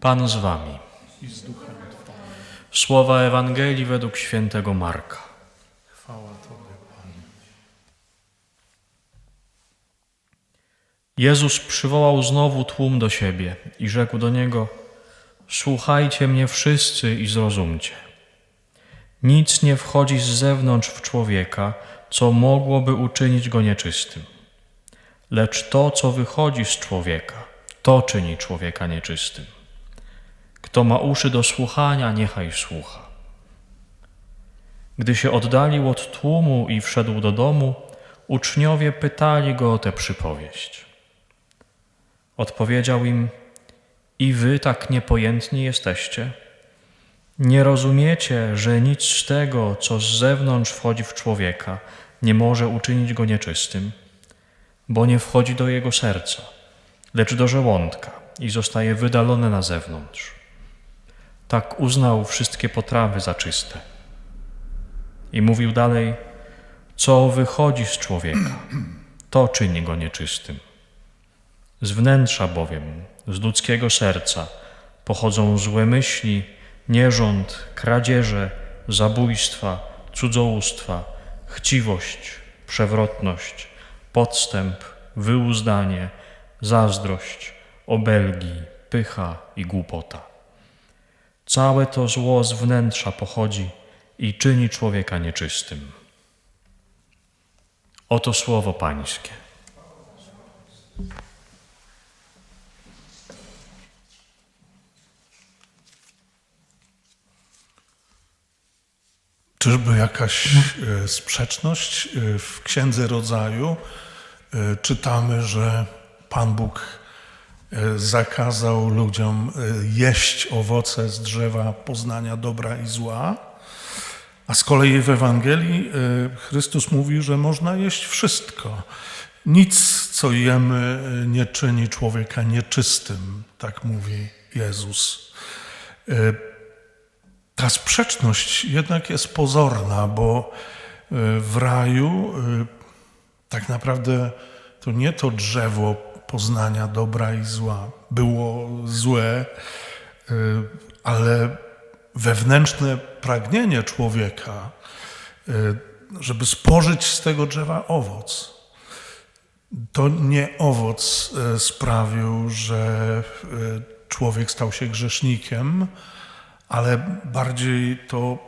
Pan z wami. i z duchem Twoim. Słowa Ewangelii według świętego Marka. Chwała Tobie, Panie. Jezus przywołał znowu tłum do siebie i rzekł do niego: Słuchajcie mnie wszyscy i zrozumcie. Nic nie wchodzi z zewnątrz w człowieka, co mogłoby uczynić go nieczystym. Lecz to, co wychodzi z człowieka, to czyni człowieka nieczystym. Kto ma uszy do słuchania, niechaj słucha. Gdy się oddalił od tłumu i wszedł do domu, uczniowie pytali go o tę przypowieść. Odpowiedział im: I wy tak niepojętni jesteście? Nie rozumiecie, że nic z tego, co z zewnątrz wchodzi w człowieka, nie może uczynić go nieczystym, bo nie wchodzi do jego serca, lecz do żołądka i zostaje wydalone na zewnątrz. Tak uznał wszystkie potrawy za czyste. I mówił dalej: Co wychodzi z człowieka, to czyni go nieczystym. Z wnętrza bowiem, z ludzkiego serca, pochodzą złe myśli, nierząd, kradzieże, zabójstwa, cudzołóstwa, chciwość, przewrotność, podstęp, wyuzdanie, zazdrość, obelgi, pycha i głupota. Całe to zło z wnętrza pochodzi i czyni człowieka nieczystym. Oto słowo Pańskie. Czyżby jakaś e, sprzeczność E, w Księdze Rodzaju? e, Czytamy, że Pan Bóg zakazał ludziom e, jeść owoce z drzewa poznania dobra i zła, a z kolei w Ewangelii e, Chrystus mówi, że można jeść wszystko. Nic, co jemy, e, nie czyni człowieka nieczystym, tak mówi Jezus. E, Ta sprzeczność jednak jest pozorna, bo e, w raju e, tak naprawdę to nie to drzewo poznania dobra i zła było złe, e, ale wewnętrzne pragnienie człowieka, e, żeby spożyć z tego drzewa owoc. To nie owoc e, sprawił, że człowiek stał się grzesznikiem, ale bardziej to,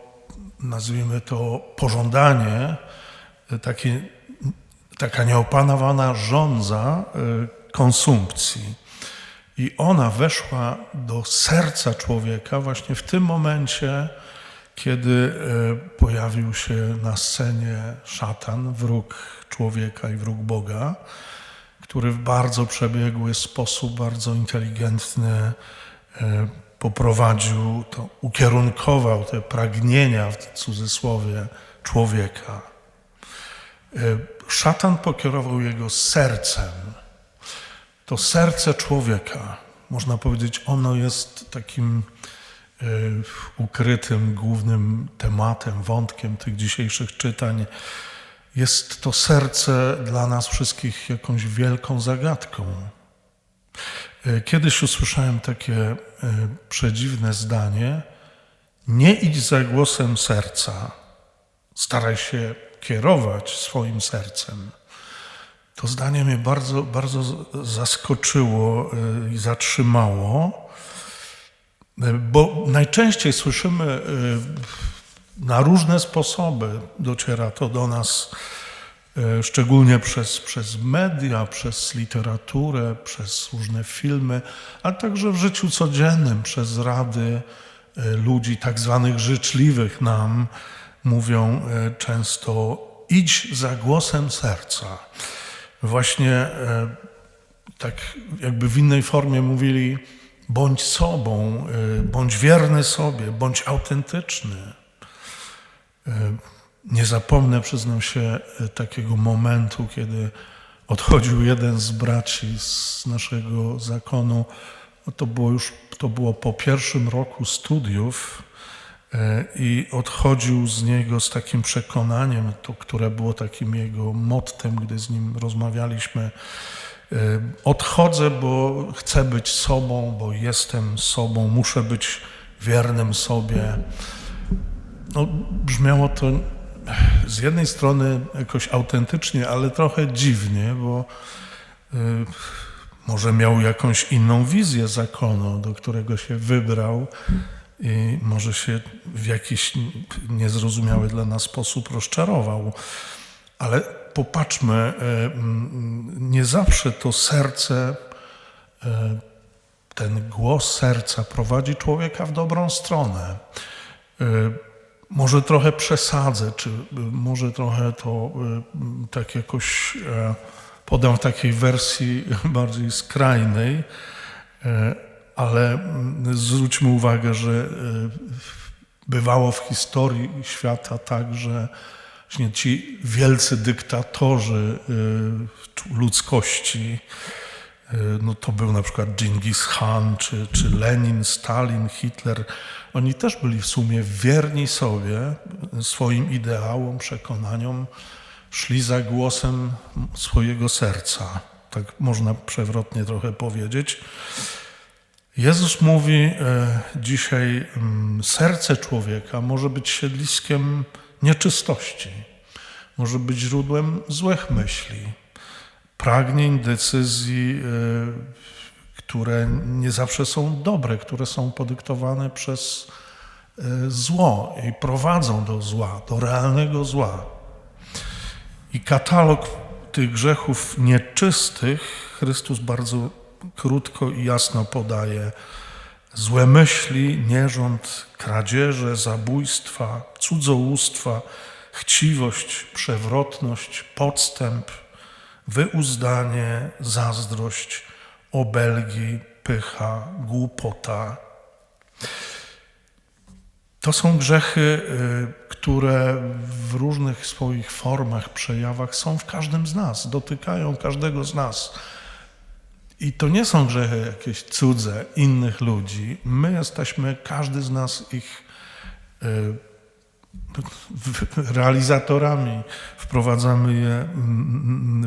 nazwijmy to, pożądanie, takie, taka nieopanowana żądza konsumpcji. I ona weszła do serca człowieka właśnie w tym momencie, kiedy e, pojawił się na scenie szatan, wróg człowieka i wróg Boga, który w bardzo przebiegły sposób, bardzo inteligentny e, poprowadził, to ukierunkował te pragnienia, w cudzysłowie, człowieka. E, Szatan pokierował jego sercem. To serce człowieka, można powiedzieć, ono jest takim e, ukrytym, głównym tematem, wątkiem tych dzisiejszych czytań. Jest to serce dla nas wszystkich jakąś wielką zagadką. E, Kiedyś usłyszałem takie e, przedziwne zdanie: Nie idź za głosem serca, staraj się kierować swoim sercem. To zdanie mnie bardzo, bardzo zaskoczyło e, i zatrzymało, bo najczęściej słyszymy e, na różne sposoby, dociera to do nas, e, szczególnie przez, przez media, przez literaturę, przez różne filmy, ale także w życiu codziennym, przez rady ludzi tak zwanych życzliwych nam, mówią często idź za głosem serca. Właśnie e, tak jakby w innej formie mówili bądź sobą, e, bądź wierny sobie, bądź autentyczny. E, Nie zapomnę, przyznam się, takiego momentu, kiedy odchodził jeden z braci z naszego zakonu. No to było już to było po pierwszym roku studiów i odchodził z niego z takim przekonaniem, to, które było takim jego mottem, gdy z nim rozmawialiśmy. Y, Odchodzę, bo chcę być sobą, bo jestem sobą, muszę być wiernym sobie. No, brzmiało to z jednej strony jakoś autentycznie, ale trochę dziwnie, bo y, może miał jakąś inną wizję zakonu, do którego się wybrał i może się w jakiś niezrozumiały dla nas sposób rozczarował. Ale popatrzmy, y, mm, nie zawsze to serce, y, ten głos serca prowadzi człowieka w dobrą stronę. Y, Może trochę przesadzę, czy może trochę to tak jakoś e, podam w takiej wersji bardziej skrajnej, e, ale mm, zwróćmy uwagę, że y, bywało w historii świata tak, że ci wielcy dyktatorzy y, ludzkości, y, no to był na przykład Genghis Khan, czy, czy Lenin, Stalin, Hitler. Oni też byli w sumie wierni sobie, swoim ideałom, przekonaniom, szli za głosem swojego serca. Tak można przewrotnie trochę powiedzieć. Jezus mówi e, dzisiaj, mm, serce człowieka może być siedliskiem nieczystości, może być źródłem złych myśli, pragnień, decyzji, e, które nie zawsze są dobre, które są podyktowane przez e, zło i prowadzą do zła, do realnego zła. I katalog tych grzechów nieczystych Chrystus bardzo krótko i jasno podaje. Złe myśli, nierząd, kradzieże, zabójstwa, cudzołóstwa, chciwość, przewrotność, podstęp, wyuzdanie, zazdrość, obelgi, pycha, głupota. To są grzechy, y, które w różnych swoich formach, przejawach są w każdym z nas, dotykają każdego z nas. I to nie są grzechy jakieś cudze, innych ludzi. My jesteśmy, każdy z nas ich w- realizatorami. Wprowadzamy je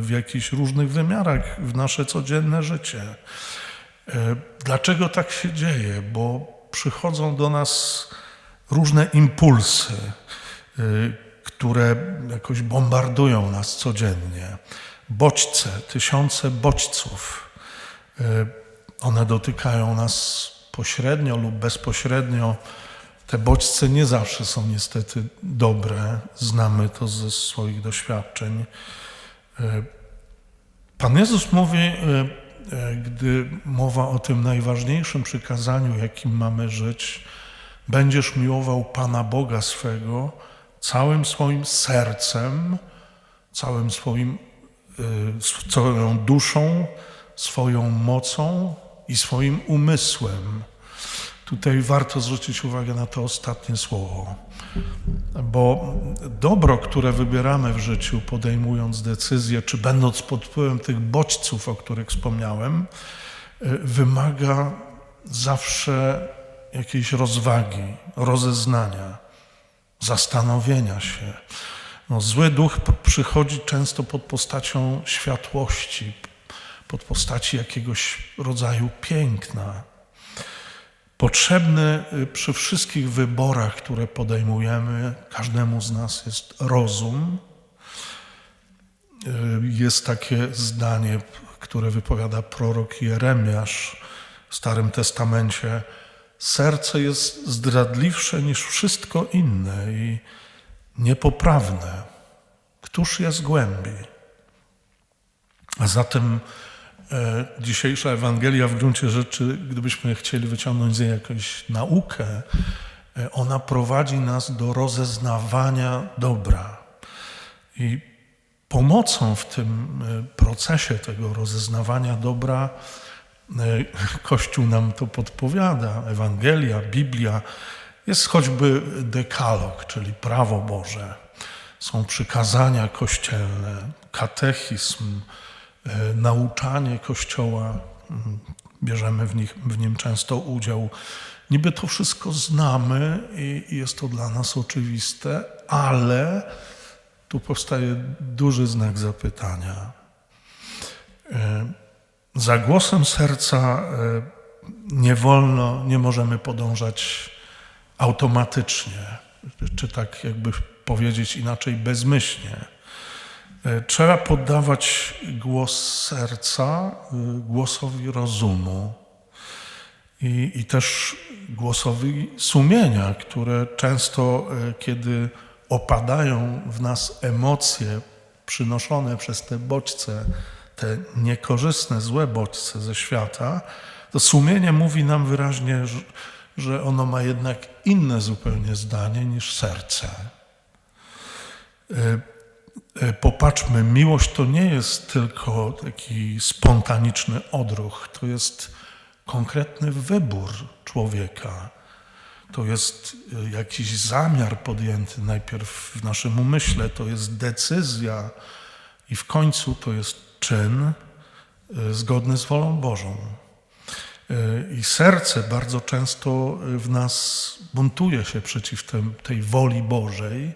w jakichś różnych wymiarach w nasze codzienne życie. Y, Dlaczego tak się dzieje? Bo przychodzą do nas różne impulsy, y, które jakoś bombardują nas codziennie. Bodźce, tysiące bodźców. Y, One dotykają nas pośrednio lub bezpośrednio. Te bodźce nie zawsze są niestety dobre. Znamy to ze swoich doświadczeń. Y, Pan Jezus mówi, y, gdy mowa o tym najważniejszym przykazaniu, jakim mamy żyć, będziesz miłował Pana Boga swego całym swoim sercem, całym swoim, całą duszą, swoją mocą i swoim umysłem. Tutaj warto zwrócić uwagę na to ostatnie słowo, bo dobro, które wybieramy w życiu, podejmując decyzje, czy będąc pod wpływem tych bodźców, o których wspomniałem, y, wymaga zawsze jakiejś rozwagi, rozeznania, zastanowienia się. No, zły duch przychodzi często pod postacią światłości, pod postaci jakiegoś rodzaju piękna. Potrzebny y, przy wszystkich wyborach, które podejmujemy, każdemu z nas jest rozum. Y, Jest takie zdanie, które wypowiada prorok Jeremiasz w Starym Testamencie. Serce jest zdradliwsze niż wszystko inne i niepoprawne. Któż je zgłębi? A zatem dzisiejsza Ewangelia w gruncie rzeczy, gdybyśmy chcieli wyciągnąć z niej jakąś naukę, e, ona prowadzi nas do rozeznawania dobra. I pomocą w tym e, procesie tego rozeznawania dobra e, Kościół nam to podpowiada, Ewangelia, Biblia, jest choćby dekalog, czyli prawo Boże. Są przykazania kościelne, katechizm, e, nauczanie Kościoła. Bierzemy w, nich, w nim często udział. Niby to wszystko znamy i i jest to dla nas oczywiste, ale tu powstaje duży znak zapytania. E, za głosem serca e, nie wolno, nie możemy podążać automatycznie, czy tak jakby powiedzieć inaczej, bezmyślnie. E, Trzeba poddawać głos serca y, głosowi rozumu i, i też głosowi sumienia, które często, e, kiedy opadają w nas emocje przynoszone przez te bodźce, te niekorzystne, złe bodźce ze świata, to sumienie mówi nam wyraźnie, że ono ma jednak inne zupełnie zdanie niż serce. E, Popatrzmy, miłość to nie jest tylko taki spontaniczny odruch, to jest konkretny wybór człowieka. To jest e, jakiś zamiar podjęty najpierw w naszym umyśle, to jest decyzja i w końcu to jest czyn e, zgodny z wolą Bożą. I serce bardzo często w nas buntuje się przeciw tej woli Bożej.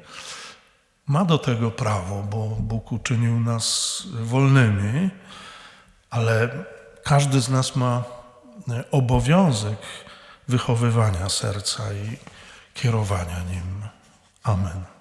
Ma do tego prawo, bo Bóg uczynił nas wolnymi, ale każdy z nas ma e, obowiązek wychowywania serca i kierowania nim. Amen.